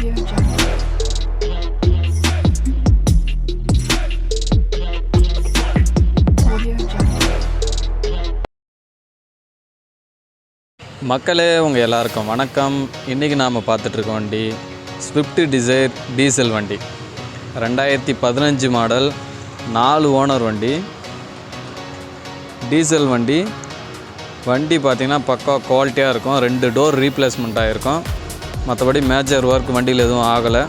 மக்களே உங்கள் எல்லாருக்கும் வணக்கம். இன்றைக்கி நாம் பார்த்துட்ருக்க வண்டி ஸ்விஃப்ட் டிசைர் டீசல் வண்டி. ரெண்டாயிரத்தி பதினஞ்சு மாடல் நாலு ஓனர் வண்டி. டீசல் வண்டி. வண்டி பார்த்திங்கன்னா பக்கா குவாலிட்டியாக இருக்கும். ரெண்டு டோர் ரீப்ளேஸ்மெண்ட் ஆகிருக்கும் மற்றபடி மேஜர் ஒர்க் வண்டியில் எதுவும் ஆகலை.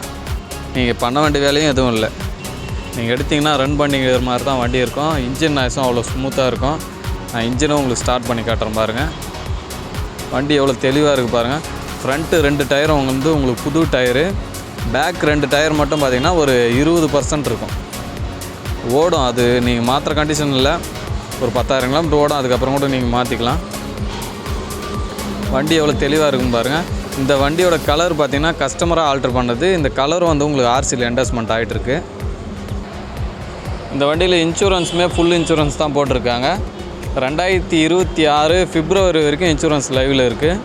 நீங்கள் பண்ண வேண்டிய வேலையும் எதுவும் இல்லை. நீங்கள் எடுத்திங்கன்னா ரன் பண்ணிக்கிற மாதிரி தான் வண்டி இருக்கும். இன்ஜின் நாய்ஸும் அவ்வளோ ஸ்மூத்தாக இருக்கும். நான் இன்ஜினும் உங்களுக்கு ஸ்டார்ட் பண்ணி காட்டுறேன் பாருங்கள் வண்டி எவ்வளோ தெளிவாக இருக்குது பாருங்கள் ஃப்ரண்ட்டு ரெண்டு டயரும் வந்து உங்களுக்கு புது டயரு பேக் ரெண்டு டயர் மட்டும் பார்த்தீங்கன்னா ஒரு இருபது பர்சன்ட் இருக்கும். ஓடும். அது நீங்கள் மாற்றுற கண்டிஷன் இல்லை. ஒரு பத்தாயிரம் கிலோமீட்டர் ஓடும். அதுக்கப்புறம் கூட நீங்கள் மாற்றிக்கலாம் வண்டி எவ்வளோ தெளிவாக இருக்கும் பாருங்கள் இந்த வண்டியோட கலர் பார்த்திங்கன்னா கஸ்டமராக ஆல்ட்ரு பண்ணது. இந்த கலர் வந்து உங்களுக்கு ஆர்சியில் என்டர்ஸ்மெண்ட் ஆகிட்டுருக்கு இந்த வண்டியில் இன்சூரன்ஸுமே ஃபுல் இன்சூரன்ஸ் தான் போட்டிருக்காங்க. ரெண்டாயிரத்தி இருபத்தி ஆறு ஃபிப்ரவரி வரைக்கும் இன்சூரன்ஸ் லைவில் இருக்குது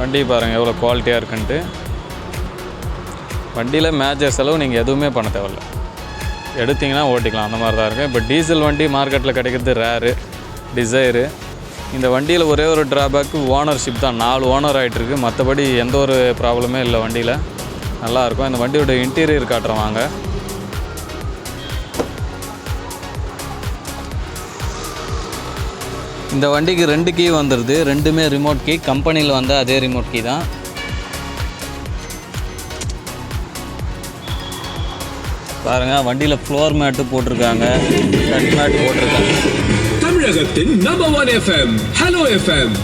வண்டி பாருங்கள் எவ்வளோ குவாலிட்டியாக இருக்குன்ட்டு. வண்டியில் மேஜர் செலவு நீங்கள் எதுவுமே பண்ண தேவையில்ல. எடுத்தீங்கன்னா ஓட்டிக்கலாம் அந்த மாதிரி தான் இருக்கும் இப்போ டீசல் வண்டி மார்க்கெட்டில் கிடைக்கிறது ரேரு டிசைரு இந்த வண்டியில் ஒரே ஒரு ட்ராபேக்கு ஓனர்ஷிப் தான். நாலு ஓனர் ஆகிட்டுருக்கு மற்றபடி எந்த ஒரு ப்ராப்ளமே இல்லை வண்டியில். நல்லாயிருக்கும் இந்த வண்டியோட இன்டீரியர் காட்டுறவாங்க இந்த வண்டிக்கு ரெண்டு கீ வந்துடுது ரெண்டுமே ரிமோட் கீ கம்பெனியில் வந்த அதே ரிமோட் கீ தான். பாருங்கள் வண்டியில் ஃப்ளோர் மேட்டு போட்டிருக்காங்க. கட் மேட் போட்டிருக்காங்க. தமிழகத்தின் number one FM hello FM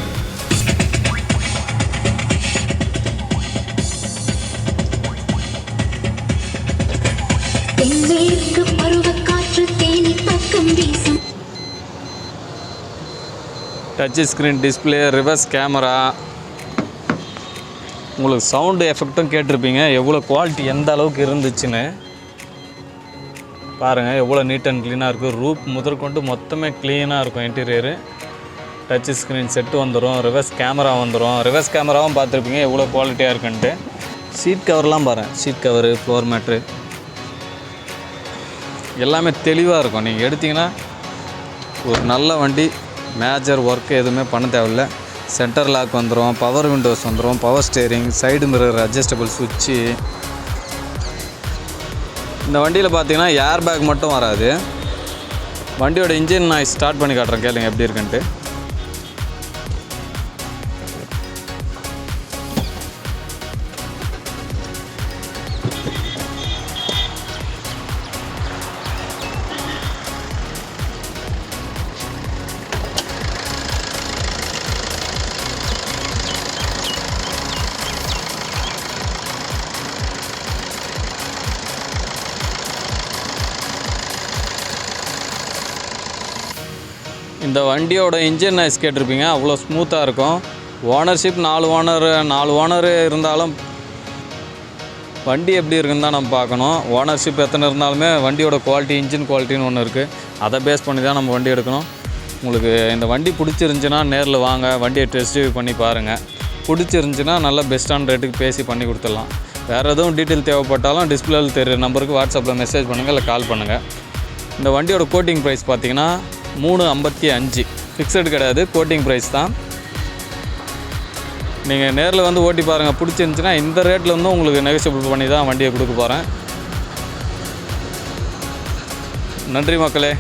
தென்மேற்கு பருவக்காற்று தேனி பக்கம் வீசும். Touch screen display reverse camera உங்களுக்கு சவுண்டு எஃபெக்ட்டும் கேட்டிருப்பீங்க. எவ்வளோ குவாலிட்டி எந்த அளவுக்கு இருந்துச்சுன்னு. பாருங்கள் எவ்வளோ நீட் அண்ட் க்ளீனாக இருக்குது ரூப் முதற்கொண்டு மொத்தமே க்ளீனாக இருக்கும் இன்டீரியரு டச் ஸ்க்ரீன் செட்டு வந்துடும் ரிவர்ஸ் கேமரா வந்துடும் ரிவர்ஸ் கேமராவும் பார்த்துருப்பீங்க எவ்வளோ குவாலிட்டியாக இருக்குன்ட்டு. சீட் கவர்லாம் பாருங்கள் சீட் கவரு ஃப்ளோர் மேட்ரு எல்லாமே தெளிவாக இருக்கும். நீங்கள் எடுத்தீங்கன்னா ஒரு நல்ல வண்டி மேஜர் ஒர்க்கு எதுவுமே பண்ண தேவையில்ல. சென்டர் லாக் வந்துடும் பவர் விண்டோஸ் வந்துடும் power steering side mirror adjustable சுவிட்சு இந்த வண்டியில் பார்த்தீங்கன்னா ஏர் பேக் மட்டும் வராது. வண்டியோட இன்ஜின் நான் ஸ்டார்ட் பண்ணி காட்டுறேன் கேளுங்க எப்படி இருக்குன்ட்டு. இந்த வண்டியோட இன்ஜின் நாய்ஸ் கேட்டிருப்பீங்க அவ்வளோ ஸ்மூத்தாக இருக்கும். ஓனர்ஷிப் நாலு ஓனர் நாலு ஓனர் இருந்தாலும் வண்டி எப்படி இருக்குன்னு தான் நம்ம பார்க்கணும். ஓனர்ஷிப் எத்தனை இருந்தாலுமே வண்டியோட குவாலிட்டி இன்ஜின் குவாலிட்டின்னு ஒன்று இருக்குது அதை பேஸ் பண்ணி தான் நம்ம வண்டி எடுக்கணும். உங்களுக்கு இந்த வண்டி பிடிச்சிருந்துச்சின்னா நேரில் வாங்க வண்டியை டெஸ்ட் ட்ரைவ் பண்ணி பாருங்கள் பிடிச்சிருந்துச்சின்னா நல்ல பெஸ்ட்டான ரேட்டுக்கு பேசி பண்ணி கொடுத்துடலாம். வேறு எதுவும் டீட்டெயில் தேவைப்பட்டாலும் டிஸ்பிளேல தெரியுற நம்பருக்கு வாட்ஸ்அப்பில் மெசேஜ் பண்ணுங்கள் இல்லை கால் பண்ணுங்கள் இந்த வண்டியோட கோட்டிங் ப்ரைஸ் பார்த்தீங்கன்னா மூணு ஐம்பத்தி அஞ்சு. ஃபிக்ஸடு கிடையாது கோட்டிங் ப்ரைஸ் தான். நீங்கள் நேரில் வந்து ஓட்டி பாருங்கள் பிடிச்சிருந்துச்சின்னா இந்த ரேட்டில் வந்து உங்களுக்கு நெகோசியபிள் பண்ணி தான் வண்டியை கொடுக்க போகிறேன் நன்றி மக்களே.